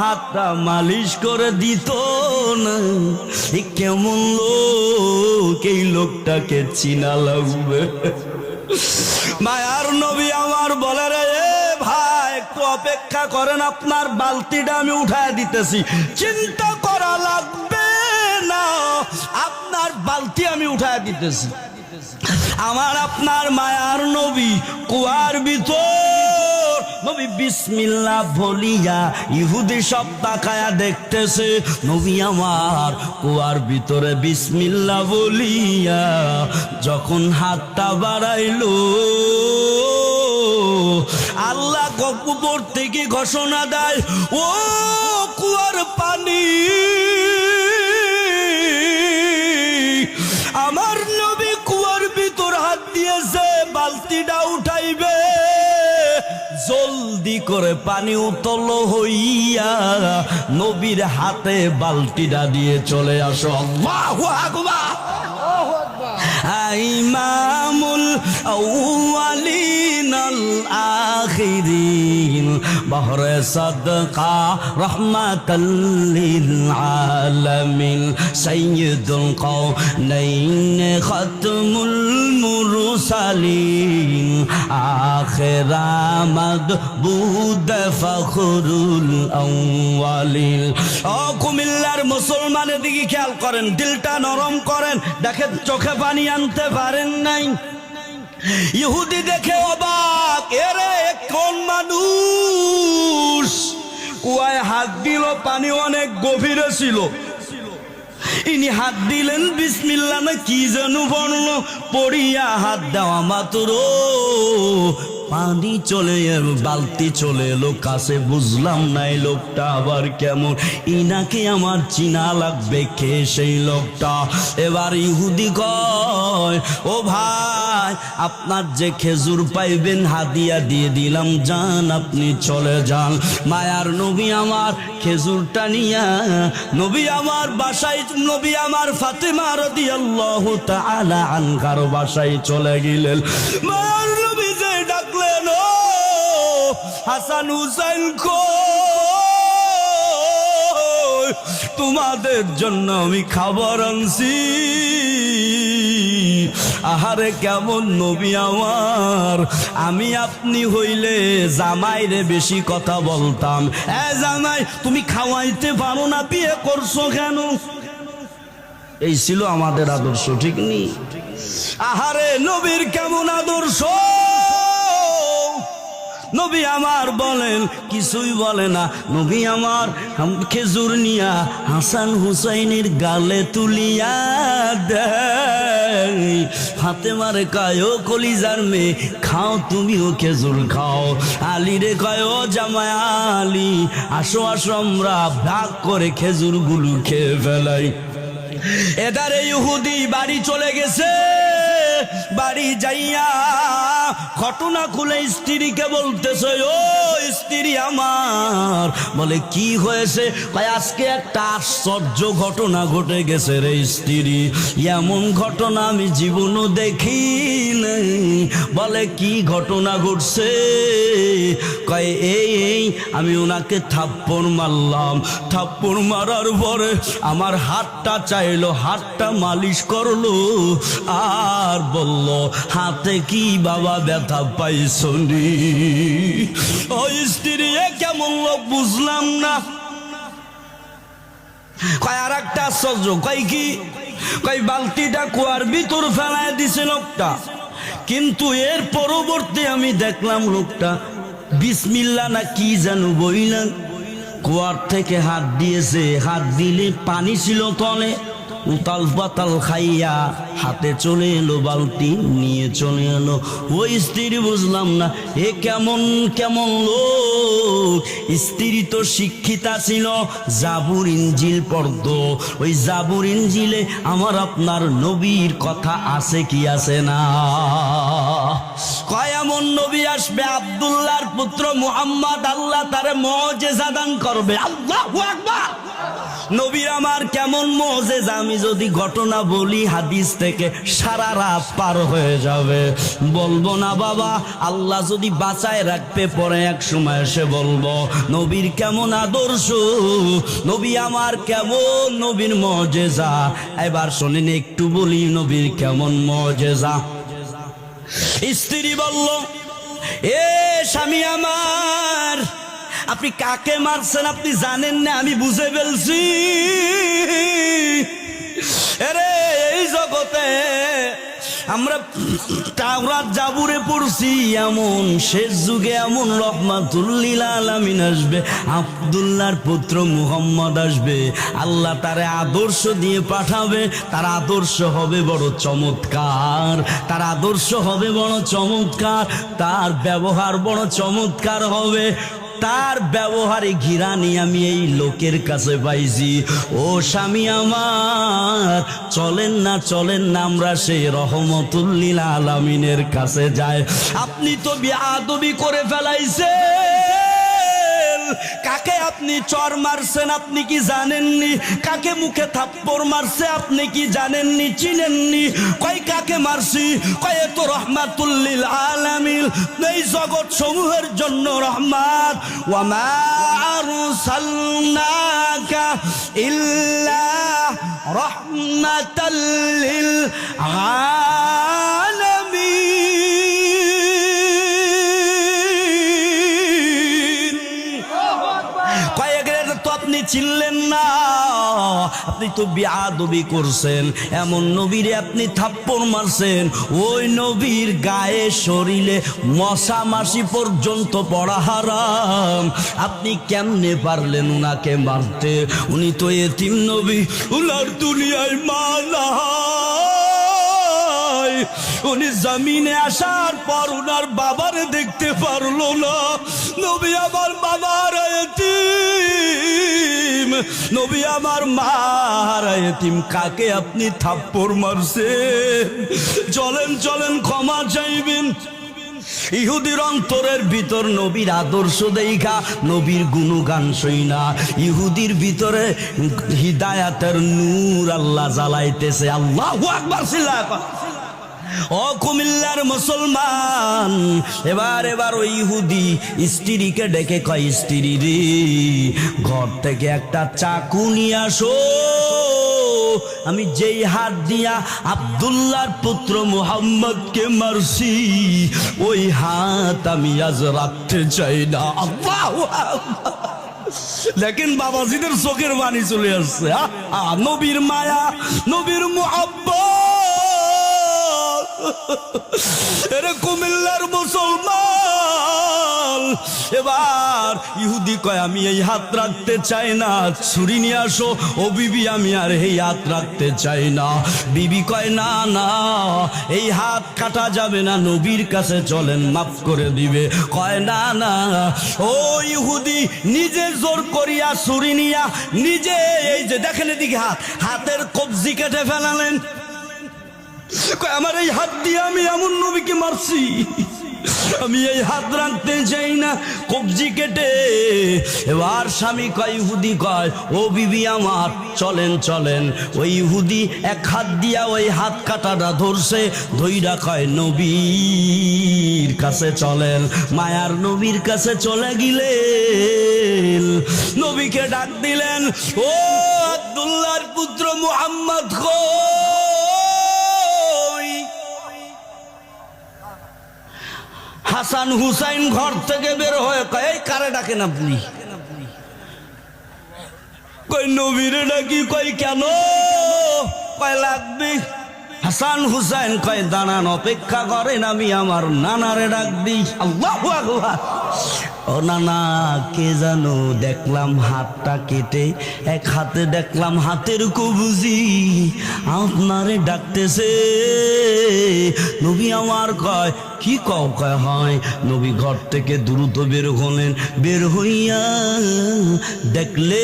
হাতটা মালিশ করে দিত না। কেমন লোক, এই লোকটাকে চিনা লাগবে মায়ার নবী আমার বলে রে ভাই, একটু অপেক্ষা করেন, আপনার বালতিটা আমি উঠায় দিতেছি। চিন্তা করা লাগবে না, আপনার বালতি আমি উঠায় দিতেছি। আমার, আপনার মায়ার নবী, কুয়ার ভিতর নবী বিসমিল্লা বলিয়া ইহুদি সব তাকায়া দেখতেছে। নবী আমার কুয়ার ভিতরে বিসমিল্লা বলিয়া যখন হাতটা বাড়াইলো, আল্লাহ কপুর থেকে ঘোষণা দেয়, ও কুয়ার পানি, আমার নবী কুয়ার ভিতর হাত দিয়েছে, বালতিটা উঠাইবে। জলদি করে পানি উতল হইয়া নবীর হাতে বালতিটা দিয়ে চলে আসো। আইমামুল আউয়ালিন আল আখিরিন। বহরে সাদকা রহমাতাল লিল আলামিন সাইয়্যিদুল কাউনাইন খাতমুল মুরসালিন। আখিরামাদ বুদ ফখরুল কুমিল্লার মুসলমানের দিকে খেয়াল করেন, দিলটা নরম করেন। দেখেন, চোখে পানি আনতে পারেন নাই। ইহুদি দেখে অবাক, এরে কোন মানুষ কুয়ায় হাত দিল, পানি অনেক গভীরে ছিল। ইনি হাত দিলেন বিসমিল্লা না কি যেন বর্ণ, পড়িয়া হাত দেওয়া মাত্র। পানি চলে বালতি চলে এলো, কাছে বুঝলাম নাই লোকটা আবার কেমন। ইনাকে আমার চিনা লাগবে কে সেই লোকটা? এবার ইহুদি কয়, ও ভাই, আপনার যে খেজুর পাইবেন, হাদিয়া দিয়ে দিলাম, যান, আপনি চলে যান। মায়ার নবী আমার খেজুরটা নিয়া, নবী আমার বাসায়, নবী আমার ফাতেমা রাদিয়াল্লাহু তাআলা আনকার বাসায় চলে গেলেন। মায়ার হাসান হুসাইন কই? তোমাদের জন্য আমি খাবার আনছি। আহারে কেমন নবী আমার। আমি আপনি হইলে জামাইরে বেশি কথা বলতাম। এ জামাই, তুমি খাওয়াইতে পারো না, বিয়ে করছ কেন? এই ছিল আমাদের আদর্শ, ঠিক নি? আহারে নবীর কেমন আদর্শ? নবী আমার বলেন, কিছুই বলে না। নবী আমার খেজুর নিয়া হাসান হুসাইনের গালে তুলিয়া দেয়। হাতে মারে কায় কলিজার মেয়ে, খাও তুমিও খেজুর খাও। আলী রে কয়, ও জামাই আলী, আসো আসো, আমরা ভাগ করে খেজুরগুলো খেয়ে ফেলাই। এদারে ইহুদি বাড়ি চলে গেছে। বাড়ি যাইয়া ঘটনা খুলে স্ত্রীকে বলতেছে, ও স্ত্রী আমার। বলে, কি হয়েছে? আজকে একটা আশ্চর্য ঘটনা ঘটে গেছে রে স্ত্রী। এমন ঘটনা আমি জীবনও দেখি বলে, কি ঘটনা ঘটছে? কয়, এই এই, আমি ওনাকে থাপ্পড় মারলাম। থাপ্পড় মারার পরে আমার হাতটা চাইলো, হাতটা মালিশ করল আর বলল, হাতে কি বাবা ব্যথা পাইছনি? ওই স্ত্রী কেমন লোক বুঝলাম না। কয় আর একটা আশ্চর্য। কয়, কি? কয়, বালতিটা কুয়ার ভিতর ফেলায় দিছে লোকটা। কিন্তু এর পরবর্তী আমি দেখলাম লোকটা, বিসমিল্লা না কি জানো বইলেন কুয়ার থেকে হাত দিয়েছে, হাত দিলে পানি ছিল তলে। উতাল পাতাল খাইয়া হাতে চলে এলো, বালতি নিয়ে চলে এলো। ওই স্ত্রী বুঝলাম না, এ কেমন কেমন লোক? স্ত্রী তো শিক্ষিতা ছিল, জাবুর ইঞ্জিল পড়ত ওই জাবুর ইঞ্জিলে আমার আপনার নবীর কথা আছে কি আছে না? কয়, এমন নবী আসবে, আব্দুল্লাহর পুত্র মুহাম্মদ আল্লাহ তারে মজেজা দান করবে। আল্লাহ আকবার! নবী আমার কেমন মজেজ? আমি যদি ঘটনা বলি, হাদিস থেকে সারা রাত পার হয়ে যাবে। বলব না বাবা, আল্লাহ যদি বাঁচায় রাখতে পরে এক সময় এসে বলব, নবীর কেমন আদর্শ? নবী আমার কেমন নবীর মজেজা? এবার শোনেন, একটু বলি নবীর কেমন মজেজা। স্ত্রী বলল, এ স্বামী আমার আপনি কাকে মারছেন আপনি জানেন না, আমি বুঝে ফেলছি। আরে এই জগতে আমরা তাওরাত জাবুরে পড়ছি, এমন শেষ যুগে এমন রহমাতুল্লিল আসবে, আব্দুল্লাহর পুত্র মুহাম্মদ আসবে, আল্লাহ তারে আদর্শ দিয়ে পাঠাবে, তার আদর্শ হবে বড় চমৎকার, তার আদর্শ হবে বড় চমৎকার, তার ব্যবহার বড় চমৎকার হবে। তার ব্যবহারে ঘিরানি আমি এই লোকের কাছে পাইছি। ও স্বামী আমার, চলেন না চলেন না, আমরা সেই রহমতুল্লিল আলামিনের কাছে যায় আপনি তো বিয়াদবি করে ফেলাইছেন। কাকে আপনি চর মারছেন আপনি কি জানেননি? কাকে মুখে থাপ্পড় মারছে আপনি কি জানেননি? চিনেননি? কয় কাকে মারছি? কয় তো রহমাতুল্লিল আলামিন। এই জগৎ সমূহের জন্য রহমাত। ওয়ামা আরসালনাকা ইল্লা রাহমাতাল লিল আলামিন চিনলেন না। আপনি তো বিয়াদবি করছেন। এমন নবীরে আপনি থাপ্পড় মারছেন। ওই নবীর গায়ে শরীরে মশা মাসি পর্যন্ত পড়া হারাম। আপনি কেমনে পারলেন উনাকে মারতে? উনি তো এতিম নবী। উনার দুনিয়ায় মালা উনি জমিনে আসার পর উনার বাবারে দেখতে পারল না। নবী আমার বাবার এতিম। নবী আমার মার, এতিম কাকে আপনি থাপ্পড় মারছেন? চলেন চলেন, ক্ষমা চাইবেন। ইহুদির অন্তরের ভিতর নবীর আদর্শ দেখা নবীর গুণগান সই না। ইহুদির ভিতরে হিদায়াতের নূর আল্লাহ জ্বালাইতেছে। আল্লাহ আকবার। ও কুমিল্লার মুসলমান। এবার এবার ওই ইহুদি স্ত্রীকে ডেকে কয়, স্ত্রী রে, ঘর থেকে একটা চাকু নিয়ে আসো। আমি যেই হাত দিয়া আব্দুল্লাহর পুত্র মুহাম্মদকে মারছি, ওই হাত আমি আজ রাখতে চাই না। দেখেন বাবাজিদের চোখের বাণী চলে আসছে। নবীর মায়া, নবীর মোহাব্বত। এরে কুমিল্লার মুসলমান, এবার ইহুদি কয়, আমি এই হাত রাখতে চাই না, ছুরি নিয়ে আসো। ও বিবি, আমি আর এই হাত রাখতে চাই না। বিবি কয়, না না, এই হাত কাটা যাবে না, নবীর কাছে চলেন, মাফ করে দিবে। কয়, না না, ও ইহুদি, নিজে জোর করিয়া ছুরি নিয়া, নিজে এই যে দেখেন এদিকে হাত, হাতের কবজি কেটে ফেলালেন। আমার এই হাত দিয়ে আমি এমন নবীকে মারছি। আমি এই হাত রাখতে চাই না, কবজি কেটে। এবার স্বামী কয়, ইহুদি কয়, ও বিবি আমার, চলেন চলেন। ওই ইহুদি এক হাত দিয়া ওই হাত কাটাটা ধরছে, ধইরা কয়, নবীর কাছে চলেন। মায়ার নবীর কাছে চলে গিলেন। নবীকে ডাক দিলেন, ও আব্দুল্লাহর পুত্র মুহাম্মদ কই হাসান হুসাইন ঘর থেকে বের হয়ে কয়, "এই কারে ডাকেন আপনি? কই নবীরে ডাকি কই কেন? কয়, লাগবে। হাসান হুসাইন কয়, দাঁড়ান, অপেক্ষা করেন, আমি আমার নানারে ডাক দিই। আল্লাহ কে দেখলাম হাতটা কেটে, এক হাতে দেখলাম হাতের কবুজি। আপনারে ডাকতেছে, নবী আমার কয়, কি কও, কয়, হয়? নবী ঘর থেকে দ্রুত বের হলেন, বের হইয়া দেখলে